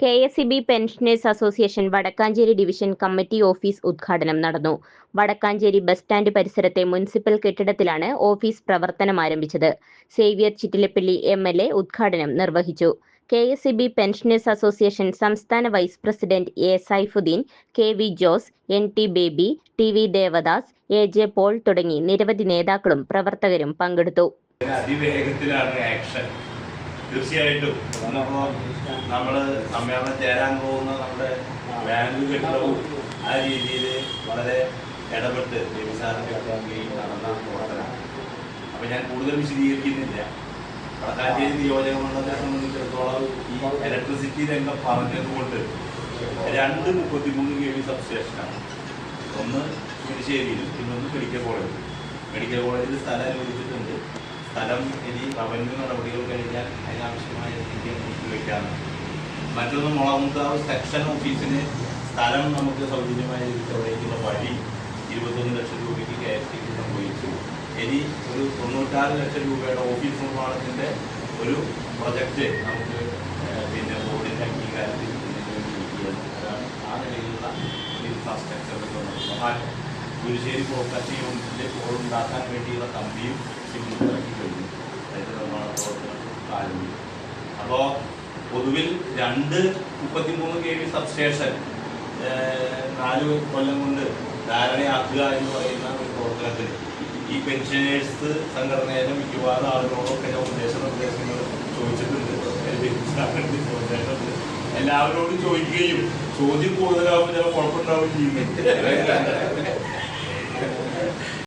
K S E B pensioners association Vadakkanchery division committee office ഉദ്ഘാടനം നടന്നു. Vadakkanchery bus stand പരിസരത്തെ municipal കെട്ടിടത്തിലാണ് office പ്രവർത്തനം ആരംഭിച്ചത്. Xavier Chittilappally M L A ഉദ്ഘാടനം നിർവഹിച്ചു. K S B pensioners association സംസ്ഥാന vice president A Saifuddin K V Jose N T Baby T V Devadas A J Paul തുടങ്ങി നിരവധി നേതാക്കളും പ്രവർത്തകരും പങ്കെടുത്തു. ആക്ഷൻ തീർച്ചയായിട്ടും. നമ്മൾ സമ്മേളനം ചേരാൻ പോകുന്ന നമ്മുടെ ബാങ്ക് കെട്ടിടവും ആ രീതിയിൽ വളരെ ഇടപെട്ട് കീഴിൽ നടന്ന പ്രവർത്തനമാണ്. അപ്പൊ ഞാൻ കൂടുതൽ വിശദീകരിക്കുന്നില്ല. വടക്കാഞ്ചേരി നിയോജക സംബന്ധിച്ചിടത്തോളം ഈ ഇലക്ട്രിസിറ്റി രംഗം പറഞ്ഞതുകൊണ്ട് രണ്ട് മുപ്പത്തിമൂന്ന് കെ വി സബ്സ്റ്റേഷനാണ് ഒന്ന് പുതുശ്ശേരിയിലും പിന്നൊന്ന് മെഡിക്കൽ കോളേജ് മെഡിക്കൽ കോളേജിൽ സ്ഥലം അനുവദിച്ചിട്ടുണ്ട്. സ്ഥലം ഇനി റവന്യൂ നടപടികൾ കഴിഞ്ഞാൽ അതിനാവശ്യമായ നീക്കി വയ്ക്കാമെന്ന് മറ്റൊന്ന് മുളമുക്കാവ് സെക്ഷൻ ഓഫീസിന് സ്ഥലം നമുക്ക് സൗജന്യമായ രീതിയിൽ അവിടേക്കുള്ള വഴി ഇരുപത്തൊന്ന് ലക്ഷം രൂപയ്ക്ക് കെ എസ് ടിക്ക് സംഭവിച്ചു. ഇനി ഒരു തൊണ്ണൂറ്റാറ് ലക്ഷം രൂപയുടെ ഓഫീസ് നിർമ്മാണത്തിന്റെ ഒരു പ്രൊജക്റ്റ് നമുക്ക് പിന്നെ ബോർഡിന്റെ അംഗീകാരത്തിൽ അതാണ് ആ നിലയിലുള്ള ഇൻഫ്രാസ്ട്രക്ചർ മാറ്റം പുതുശ്ശേരി ഉണ്ടാക്കാൻ വേണ്ടിയുള്ള കമ്പിയും സിമെന്റും അപ്പോൾ പൊതുവിൽ രണ്ട് മുപ്പത്തിമൂന്ന് കെ വി സബ്സ്റ്റേഷൻ നാല് കൊല്ലം കൊണ്ട് ധാരണയാക്കുക എന്ന് പറയുന്ന ഒരു പ്രവർത്തനത്തിൽ ഈ പെൻഷനേഴ്സ് സംഘടനയിലെ മിക്കവാറും ആളുകളോടൊക്കെ ഞാൻ ഉപദേശ നിർദ്ദേശങ്ങൾ ചോദിച്ചിട്ടുണ്ട്. എല്ലാവരോടും ചോദിക്കുകയും ചോദ്യം കൂടുതലാവുമ്പോൾ ചില കുഴപ്പമുണ്ടാവുകയും ചെയ്യുന്നുണ്ട്